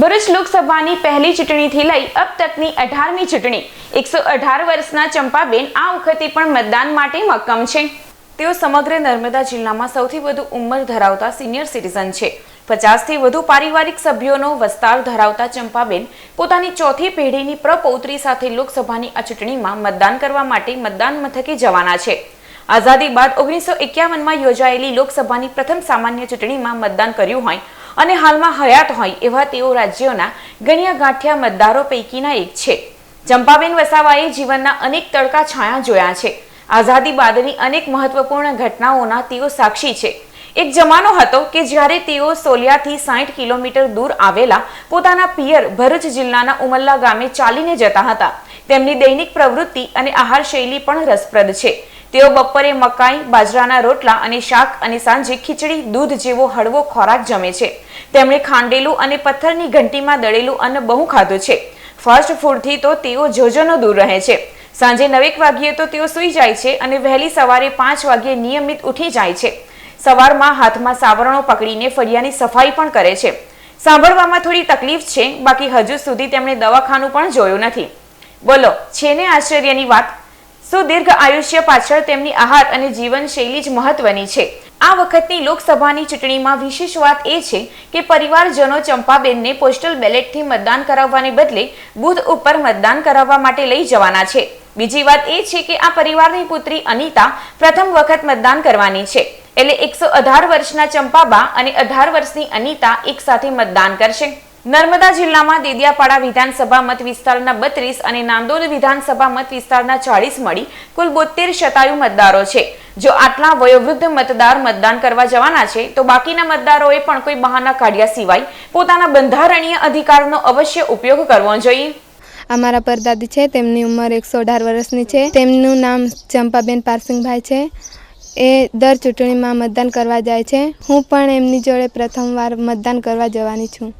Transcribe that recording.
ભરૂચ લોકસભાની પહેલી ચૂંટણીથી લઈ અબ તકની અઢારમી ચૂંટણી. એકસો અઢાર વર્ષના ચંપાબેન આ વખતે પણ મતદાન માટે મક્કમ છે. તેઓ સમગ્ર નર્મદા જિલ્લામાં સૌથી વધુ ઉંમર ધરાવતા સિનિયર સિટીઝન છે. પચાસથી વધુ પારિવારિક સભ્યોનો વસ્તાર ધરાવતા ચંપાબેન પોતાની ચોથી પેઢીની પ્રપૌત્રી સાથે લોકસભાની આ ચૂંટણીમાં મતદાન કરવા માટે મતદાન મથકે જવાના છે. આઝાદી બાદ ઓગણીસો એકાવનમાં યોજાયેલી લોકસભાની પ્રથમ સામાન્ય ચૂંટણીમાં મતદાન કર્યું હોય અને હાલમાં હયાત હોય એવા તેઓ રાજ્યોના ગણ્યા ગાંઠિયા મતદારો પૈકીના એક છે. ચંપાબેન વસાવાએ જીવનના અનેક તડકા છાયા જોયા છે. આઝાદી બાદની અનેક મહત્વપૂર્ણ ઘટનાઓના તેઓ સાક્ષી છે. એક જમાનો હતો કે જ્યારે તેઓ સોલિયાથી સાઠ કિલોમીટર દૂર આવેલા પોતાના પિયર ભરૂચ જિલ્લાના ઉમલ્લા ગામે ચાલીને જતા હતા. તેમની દૈનિક પ્રવૃત્તિ અને આહાર શૈલી પણ રસપ્રદ છે. તેઓ બપોરે મકાઈ, બાજરાના રોટલા અને શાક અને સાંજે ખીચડી, દૂધ જેવો હળવો ખોરાક જમે છે. તેમણે ખાંડેલું અને પથ્થરની ઘંટીમાં દળેલું અન્ન બહુ ખાધું છે. ફાસ્ટ ફૂડથી તો તેઓ જોજોનો દૂર રહે છે. સાંજે નવેક વાગ્યે તો તેઓ સૂઈ જાય છે અને વહેલી સવારે પાંચ વાગ્યે નિયમિત ઉઠી જાય છે. સવારમાં હાથમાં સાવરણો પકડીને ફળિયાની સફાઈ પણ કરે છે. સાંભળવામાં થોડી તકલીફ છે, બાકી હજુ સુધી તેમણે દવાખાનું પણ જોયું નથી. બોલો, છે ને આશ્ચર્યની વાત? સુદીર્ઘ આયુષ્ય પાછળ તેમની આહાર અને જીવનશૈલી જ મહત્વની છે. આ વખતની લોકસભાની ચૂંટણીમાં વિશેષ વાત એ છે કે પરિવારજનો ચંપાબેનને પોસ્ટલ બેલેટથી મતદાન કરાવવાને બદલે બુથ ઉપર મતદાન કરાવવા માટે લઈ જવાના છે. બીજી વાત એ છે કે આ પરિવારની પુત્રી અનિતા પ્રથમ વખત મતદાન કરવાની છે. એટલે એકસો અઢાર વર્ષના ચંપાબા અને અઢાર વર્ષની અનિતા એકસાથે મતદાન કરશે. નર્મદા જિલ્લામાં દેદિયાપાડા વિધાનસભા મત વિસ્તારના બત્રીસ અને નાંદોદ વિધાનસભા મત વિસ્તારના ચાળીસ મળી કુલ બોતેર શતાયુ મતદારો છે. જો આટલા વયોવૃદ્ધ મતદાર મતદાન કરવા જવાના છે, તો બાકીના મતદારોએ પણ કોઈ બહાના કાઢ્યા સિવાય પોતાના બંધારણીય અધિકારનો અવશ્ય ઉપયોગ કરવો જોઈએ. અમારા પરદાદી છે, તેમની ઉંમર એકસો અઢાર વર્ષની છે. તેમનું નામ ચંપાબેન પારસિંગભાઈ છે. એ દર ચૂંટણીમાં મતદાન કરવા જાય છે. હું પણ એમની જોડે પ્રથમવાર મતદાન કરવા જવાની છું.